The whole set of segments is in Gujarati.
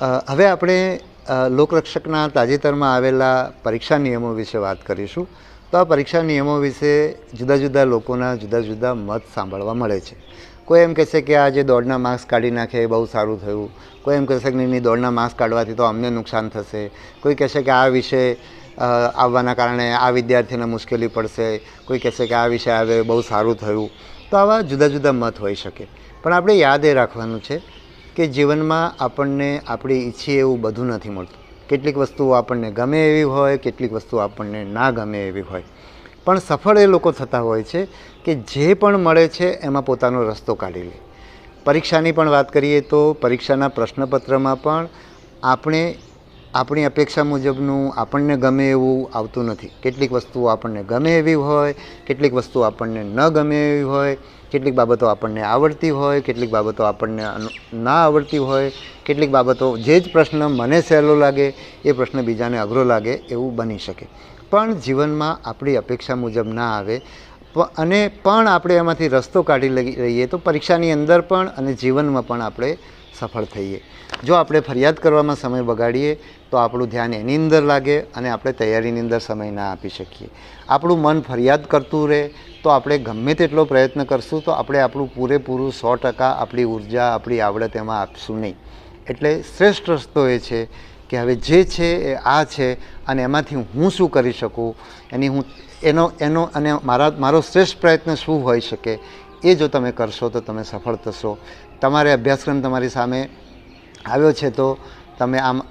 હવે આપણે લોકરક્ષકના તાજેતરમાં આવેલા પરીક્ષા નિયમો વિશે વાત કરીશું. તો આ પરીક્ષા નિયમો વિશે જુદા જુદા લોકોના જુદા જુદા મત સાંભળવા મળે છે. કોઈ એમ કહેશે કે આ જે દોડના માર્ક્સ કાઢી નાખે એ બહુ સારું થયું. કોઈ એમ કહેશે કે નહીં નહીં, દોડના માર્ક્સ કાઢવાથી તો અમને નુકસાન થશે. કોઈ કહેશે કે આ વિષય આવવાના કારણે આ વિદ્યાર્થીને મુશ્કેલી પડશે. કોઈ કહેશે કે આ વિષય આવે બહુ સારું થયું. તો આવા જુદા જુદા મત હોઈ શકે. પણ આપણે યાદ એ રાખવાનું છે કે જીવનમાં આપણને આપણી ઈચ્છીએ એવું બધું નથી મળતું. કેટલીક વસ્તુઓ આપણને ગમે એવી હોય, કેટલીક વસ્તુઓ આપણને ના ગમે એવી હોય. પણ સફળ એ લોકો થતા હોય છે કે જે પણ મળે છે એમાં પોતાનો રસ્તો કાઢી લે. પરીક્ષાની પણ વાત કરીએ તો પરીક્ષાના પ્રશ્નપત્રમાં પણ આપણે, આપણી અપેક્ષા મુજબનું આપણને ગમે એવું આવતું નથી. કેટલીક વસ્તુઓ આપણને ગમે એવી હોય, કેટલીક વસ્તુઓ આપણને ન ગમે એવી હોય કેટલીક બાબતો આપણને આવડતી હોય, કેટલીક બાબતો આપણને ના આવડતી હોય, કેટલીક બાબતો જે જ પ્રશ્ન મને સહેલો લાગે, એ પ્રશ્ન બીજાને અઘરો લાગે એવું બની શકે. પણ જીવનમાં આપણી અપેક્ષા મુજબ ના આવે. અને પણ આપણે એમાંથી રસ્તો કાઢી લઈ રહીએ તો પરીક્ષાની અંદર પણ અને જીવનમાં પણ આપણે સફળ થઈએ. જો આપણે ફરિયાદ કરવામાં સમય બગાડીએ, તો આપણું ધ્યાન એની અંદર લાગે અને આપણે તૈયારીની અંદર સમય ના આપી શકીએ. આપણું મન ફરિયાદ કરતું રહે, તો આપણે ગમે તેટલો પ્રયત્ન કરશું, તો આપણે આપણું પૂરેપૂરું સો ટકા આપણી ઊર્જા, આપણી આવડત એમાં આપશું નહીં. એટલે શ્રેષ્ઠ રસ્તો એ છે કે હવે જે છે એ આ છે અને એમાંથી હું શું કરી શકું? એની હું એનો એનો અને મારા, મારો શ્રેષ્ઠ પ્રયત્ન શું હોઈ શકે? એ જો તમે કરશો તો તમે સફળ થશો. તમારે અભ્યાસક્રમ તમારી સામે આવ્યો છે તો તમે આમ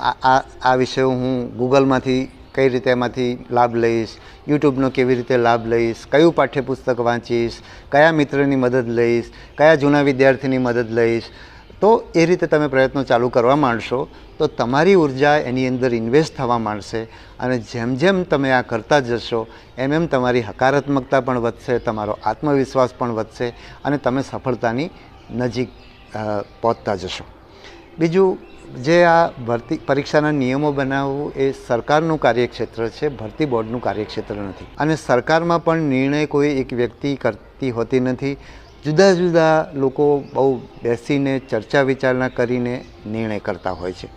આ, આ- વિશે હું ગૂગલમાંથી કઈ રીતે એમાંથી લાભ લઈશ, યુટ્યુબનો કેવી રીતે લાભ લઈશ, કયું પાઠ્યપુસ્તક વાંચીશ, કયા મિત્રની મદદ લઈશ, કયા જૂના વિદ્યાર્થીની મદદ લઈશ તો એ રીતે તમે પ્રયત્નો ચાલુ કરવા માંડશો, તો તમારી ઊર્જા એની અંદર ઇન્વેસ્ટ થવા માંડશે અને જેમ જેમ તમે આ કરતા જશો, એમ એમ તમારી હકારાત્મકતા પણ વધશે, તમારો આત્મવિશ્વાસ પણ વધશે અને તમે સફળતાની નજીક પહોંચતા જશો. બીજું, જે આ ભરતી, પરીક્ષાના નિયમો બનાવવું એ સરકારનું કાર્યક્ષેત્ર છે, ભરતી બોર્ડનું કાર્યક્ષેત્ર નથી. અને સરકારમાં પણ નિર્ણય કોઈ એક વ્યક્તિ કરતી હોતી નથી. જુદા જુદા લોકો બહુ બેસીને ચર્ચા વિચારણા કરીને નિર્ણય કરતા હોય છે.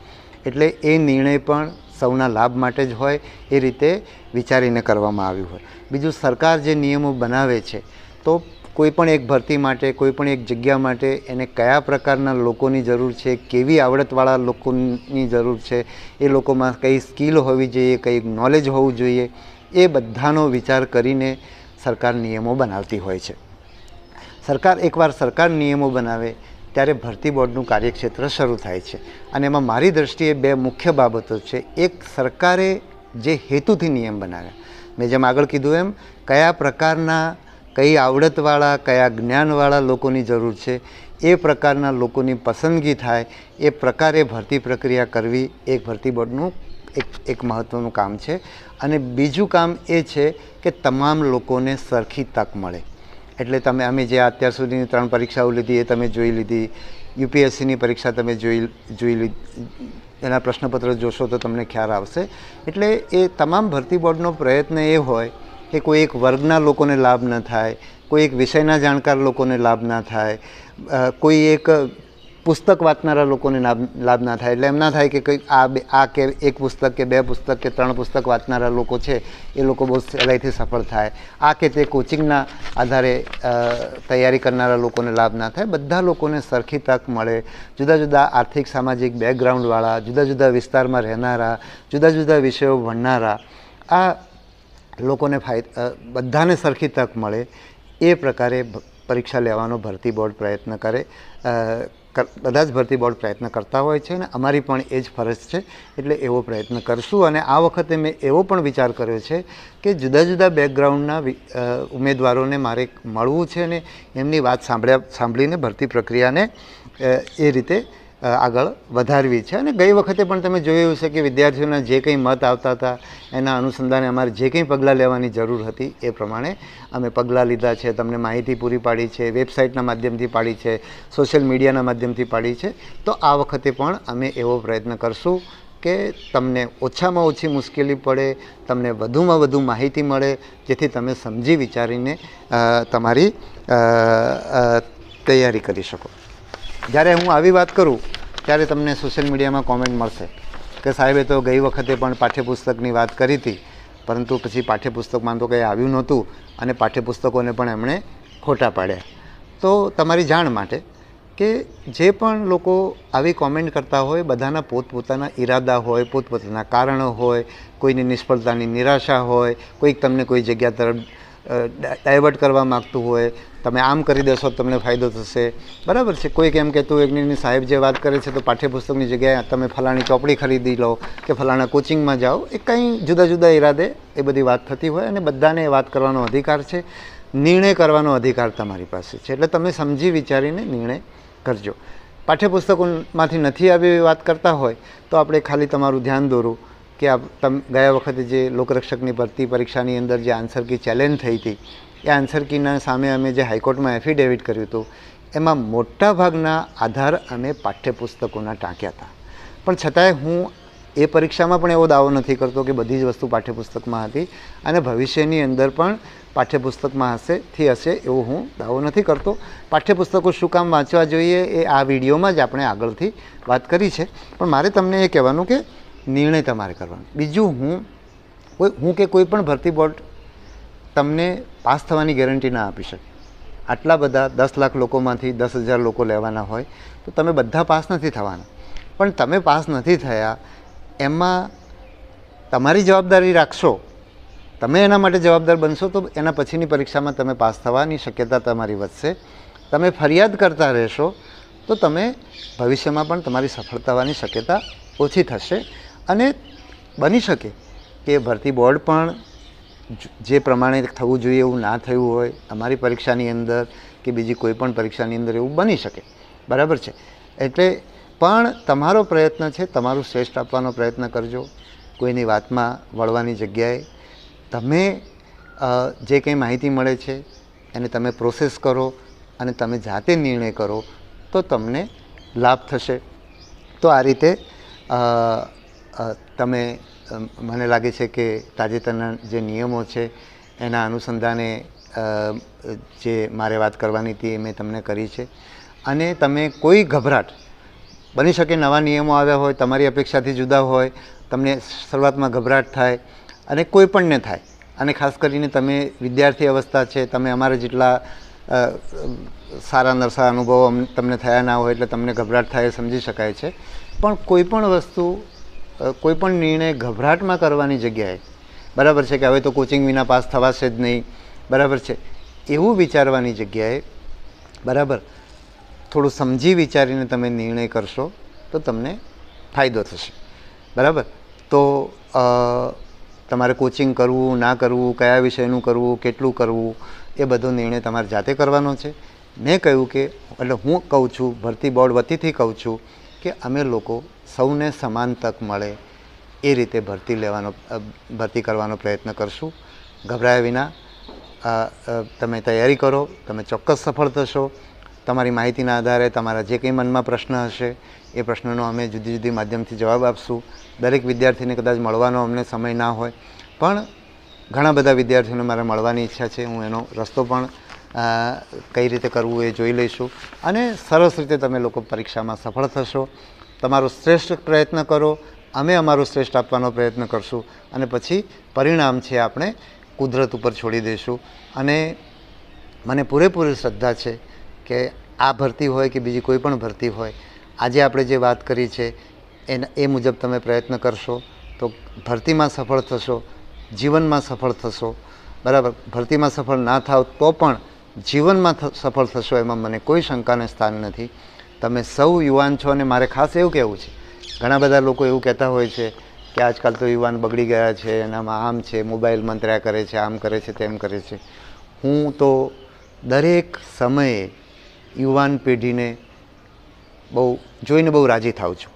એટલે એ નિર્ણય પણ સૌના લાભ માટે જ હોય, એ રીતે વિચારીને કરવામાં આવ્યું હોય. બીજું સરકાર જે નિયમો બનાવે છે, તો કોઈ પણ એક ભરતી માટે, કોઈ પણ એક જગ્યા માટે એને કયા પ્રકારના લોકોની જરૂર છે, કેવી આવડતવાળા લોકોની જરૂર છે, એ લોકોમાં કઈ સ્કિલ હોવી જોઈએ, કઈ નોલેજ હોવું જોઈએ, એ બધાનો વિચાર કરીને સરકાર નિયમો બનાવતી હોય છે. સરકાર એકવાર સરકાર નિયમો બનાવે, ત્યારે ભરતી બોર્ડનું કાર્યક્ષેત્ર શરૂ થાય છે. અને એમાં મારી દૃષ્ટિએ બે મુખ્ય બાબતો છે. એક, સરકારે જે હેતુથી નિયમ બનાવ્યા. મેં જેમ આગળ કીધું એમ, કયા પ્રકારના કઈ આવડતવાળા, કયા જ્ઞાનવાળા લોકોની જરૂર છે, એ પ્રકારના લોકોની પસંદગી થાય, એ પ્રકારે ભરતી પ્રક્રિયા કરવી એ ભરતી બોર્ડનું એક એક મહત્ત્વનું કામ છે. અને બીજું કામ એ છે કે તમામ લોકોને સરખી તક મળે. એટલે તમે, અમે જે અત્યાર સુધીની ત્રણ પરીક્ષાઓ લીધી એ તમે જોઈ લીધી. યુપીએસસીની પરીક્ષા તમે જોઈ જોઈ લીધી, એના પ્રશ્નપત્ર જોશો તો તમને ખ્યાલ આવશે. એટલે એ તમામ ભરતી બોર્ડનો પ્રયત્ન એ હોય કે કોઈ એક વર્ગના લોકોને લાભ ન થાય, કોઈ એક વિષયના જાણકાર લોકોને લાભ ના થાય કોઈ એક પુસ્તક વાંચનારા લોકોને લાભ લાભ ના થાય. એટલે એમ ના થાય કે કંઈક આ બે આ કે એક પુસ્તક કે બે પુસ્તક કે ત્રણ પુસ્તક વાંચનારા લોકો છે, એ લોકો બહુ સહેલાઈથી સફળ થાય. આ કે તે કોચિંગના આધારે તૈયારી કરનારા લોકોને લાભ ના થાય. બધા લોકોને સરખી તક મળે. જુદા જુદા આર્થિક, સામાજિક બેકગ્રાઉન્ડવાળા જુદા જુદા વિસ્તારમાં રહેનારા, જુદા જુદા વિષયો ભણનારા, આ લોકોને ફાયદા બધાને સરખી તક મળે. એ પ્રકારે પરીક્ષા લેવાનો ભરતી બોર્ડ પ્રયત્ન કર- બધા જ ભરતી બોર્ડ પ્રયત્ન કરતા હોય છે અને અમારી પણ એ જ ફરજ છે, એટલે એવો પ્રયત્ન કરશું. અને આ વખતે મેં એવો પણ વિચાર કર્યો છે કે જુદા જુદા બેકગ્રાઉન્ડના ઉમેદવારોને મારે મળવું છે અને એમની વાત સાંભળ્યા, સાંભળીને ભરતી પ્રક્રિયાને એ રીતે આગળ વધારવી છે. અને ગઈ વખતે પણ તમે જોયું હશે કે વિદ્યાર્થીઓના જે કંઈ મત આવતા હતા, એના અનુસંધાને અમારે જે કંઈ પગલાં લેવાની જરૂર હતી એ પ્રમાણે અમે પગલાં લીધા છે, તમને માહિતી પૂરી પાડી છે, વેબસાઇટના માધ્યમથી પાડી છે, સોશિયલ મીડિયાના માધ્યમથી પાડી છે. તો આ વખતે પણ અમે એવો પ્રયત્ન કરશું કે તમને ઓછામાં ઓછી મુશ્કેલી પડે, તમને વધુમાં વધુ માહિતી મળે, જેથી તમે સમજી વિચારીને તમારી તૈયારી કરી શકો. જ્યારે હું આવી વાત કરું, ત્યારે તમને સોશિયલ મીડિયામાં કોમેન્ટ મળશે કે સાહેબે તો ગઈ વખતે પણ પાઠ્યપુસ્તકની વાત કરી હતી, પરંતુ પછી પાઠ્યપુસ્તકમાં તો કંઈ આવ્યું નહોતું અને પાઠ્યપુસ્તકોને પણ એમણે ખોટા પાડ્યા. તો તમારી જાણ માટે કે જે પણ લોકો આવી કોમેન્ટ કરતા હોય, બધાના પોતપોતાના ઈરાદા હોય, પોતપોતાના કારણો હોય, કોઈની નિષ્ફળતાની નિરાશા હોય, કોઈક તમને કોઈ જગ્યા તરફ ડાયવર્ટ કરવા માગતું હોય, તમે આમ કરી દેશો, તમને ફાયદો થશે. બરાબર છે. કોઈક એમ કહેતું હોય સાહેબ જે વાત કરે છે, તો પાઠ્યપુસ્તકની જગ્યાએ તમે ફલાણી ચોપડી ખરીદી લો કે ફલાણા કોચિંગમાં જાઓ. એ કંઈ જુદા જુદા ઈરાદે એ બધી વાત થતી હોય અને બધાને એ વાત કરવાનો અધિકાર છે. નિર્ણય કરવાનો અધિકાર તમારી પાસે છે. એટલે તમે સમજી વિચારીને નિર્ણય કરજો. પાઠ્યપુસ્તકોમાંથી નથી આવી વાત કરતા હોય, તો આપણે ખાલી તમારું ધ્યાન દોરું કે આ તમ, ગયા વખતે જે લોકરક્ષકની ભરતી પરીક્ષાની અંદર જે આન્સર કી ચેલેન્જ થઈ હતી, એ આન્સર કીના સામે અમે જે હાઈકોર્ટમાં એફિડેવિટ કર્યું હતું, એમાં મોટા ભાગના આધાર અમે પાઠ્યપુસ્તકોના ટાંક્યા હતા. પણ છતાંય હું એ પરીક્ષામાં પણ એવો દાવો નથી કરતો કે બધી જ વસ્તુ પાઠ્યપુસ્તકમાં હતી અને ભવિષ્યની અંદર પણ પાઠ્યપુસ્તકમાં હશે, થી હશે એવો હું દાવો નથી કરતો. પાઠ્યપુસ્તકો શું કામ વાંચવા જોઈએ એ આ વિડીયોમાં જ આપણે આગળથી વાત કરી છે. પણ મારે તમને એ કહેવાનું કે નિર્ણય તમારે કરવાનો. બીજું હું, કોઈ, હું કે કોઈ પણ ભરતી બોર્ડ તમને પાસ થવાની ગેરંટી ના આપી શકે. આટલા બધા દસ લાખ લોકોમાંથી દસ હજાર લોકો લેવાના હોય, તો તમે બધા પાસ નથી થવાના. પણ તમે પાસ નથી થયા, એમાં તમારી જવાબદારી રાખશો. તમે એના માટે જવાબદાર બનશો, તો એના પછીની પરીક્ષામાં તમે પાસ થવાની શક્યતા તમારી વધશે. તમે ફરિયાદ કરતા રહેશો, તો તમે ભવિષ્યમાં પણ તમારી સફળ થવાની શક્યતા ઓછી થશે. અને બની શકે કે ભરતી બોર્ડ પણ જે પ્રમાણે થવું જોઈએ એવું ના થયું હોય અમારી પરીક્ષાની અંદર કે બીજી કોઈ પણ પરીક્ષાની અંદર એવું બની શકે. બરાબર છે? એટલે પણ તમારો પ્રયત્ન છે, તમારું શ્રેષ્ઠ આપવાનો પ્રયત્ન કરજો. કોઈની વાતમાં વળવાની જગ્યાએ તમે જે કંઈ માહિતી મળે છે, એને તમે પ્રોસેસ કરો અને તમે જાતે નિર્ણય કરો, તો તમને લાભ થશે. તો આ રીતે તમે મને લાગે છે કે તાજેતરના જે નિયમો છે, એના અનુસંધાને જે મારે વાત કરવાની હતી એ મેં તમને કરી છે. અને તમે કોઈ ગભરાટ, બની શકે નવા નિયમો આવ્યા હોય, તમારી અપેક્ષાથી જુદા હોય, તમને શરૂઆતમાં ગભરાટ થાય અને કોઈ પણને થાય. અને ખાસ કરીને તમે વિદ્યાર્થી અવસ્થા છે, તમે અમારા જેટલા સારા નરસા અનુભવો તમને થયા ના હોય એટલે તમને ગભરાટ થાય સમજી શકાય છે. પણ કોઈ પણ વસ્તુ અ, કોઈ પણ નિર્ણય ગભરાટમાં કરવાની જગ્યાએ બરાબર છે કે હવે તો કોચિંગ વિના પાસ થવાશે જ નહીં બરાબર છે એવું વિચારવાની જગ્યાએ બરાબર થોડું સમજી વિચારીને તમે નિર્ણય કરશો તો તમને ફાયદો થશે બરાબર તો તમારે કોચિંગ કરવું ના કરવું કયા વિષયનું કરવું કેટલું કરવું એ બધો નિર્ણય તમારે જાતે કરવાનો છે. મેં કહ્યું કે એટલે હું કહું છું ભરતી બોર્ડ વતીથી કહું છું કે અમે લોકો સૌને સમાન તક મળે એ રીતે ભરતી લેવાનો ભરતી કરવાનો પ્રયત્ન કરશું. ગભરાયા વિના તમે તૈયારી કરો, તમે ચોક્કસ સફળ થશો. તમારી માહિતીના આધારે તમારા જે કંઈ મનમાં પ્રશ્ન હશે, એ પ્રશ્નનો અમે જુદી જુદી માધ્યમથી જવાબ આપશું. દરેક વિદ્યાર્થીને કદાચ મળવાનો અમને સમય ના હોય, પણ ઘણા બધા વિદ્યાર્થીઓને મારે મળવાની ઈચ્છા છે. હું એનો રસ્તો પણ કઈ રીતે કરવું એ જોઈ લઈશું. અને સરસ રીતે તમે લોકો પરીક્ષામાં સફળ થશો. તમારો શ્રેષ્ઠ પ્રયત્ન કરો, અમે અમારો શ્રેષ્ઠ આપવાનો પ્રયત્ન કરશું અને પછી પરિણામ છે આપણે કુદરત ઉપર છોડી દઈશું અને મને પૂરેપૂરી શ્રદ્ધા છે કે આ ભરતી હોય કે બીજી કોઈ પણ ભરતી હોય, આજે આપણે જે વાત કરી છે, એના, એ મુજબ તમે પ્રયત્ન કરશો તો ભરતીમાં સફળ થશો, જીવનમાં સફળ થશો. બરાબર, ભરતીમાં સફળ ના થાવ તો પણ જીવનમાં સફળ થશો એમાં મને કોઈ શંકાને સ્થાન નથી. તમે સૌ યુવાન છો અને મારે ખાસ એવું કહેવું છે. ઘણા બધા લોકો એવું કહેતા હોય છે કે આજકાલ તો યુવાન બગડી ગયા છે, એનામાં આમ છે, મોબાઈલ મંત્ર્યા કરે છે, આમ કરે છે, તેમ કરે છે. હું તો દરેક સમયે યુવાન પેઢીને બહુ જોઈને બહુ રાજી થાઉં છું.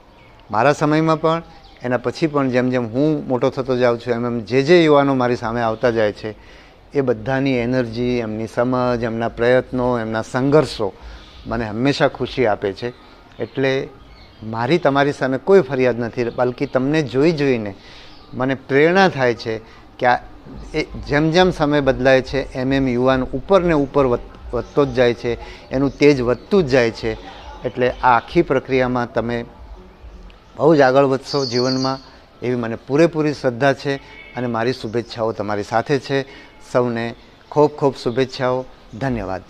મારા સમયમાં પણ, એના પછી પણ જેમ જેમ હું મોટો થતો જાઉં છું, એમ એમ જે જે યુવાનો મારી સામે આવતા જાય છે, એ બધાની એનર્જી, એમની સમજ, એમના પ્રયત્નો, એમના સંઘર્ષો મને હંમેશા ખુશી આપે છે. એટલે મારી તમારી સામે કોઈ ફરિયાદ નથી, બલ્કિ તમને જોઈ જોઈને મને પ્રેરણા થાય છે કે આ એ જેમ જેમ સમય બદલાય છે, એમ એમ યુવાન ઉપર ને ઉપર વધ- વધતો જ જાય છે, એનું તેજ વધતું જ જાય છે. એટલે આ આખી પ્રક્રિયામાં તમે બહુ જ આગળ વધશો જીવનમાં, એવી મને પૂરેપૂરી શ્રદ્ધા છે અને મારી શુભેચ્છાઓ તમારી સાથે છે. સૌને ખૂબ ખૂબ શુભેચ્છાઓ. ધન્યવાદ.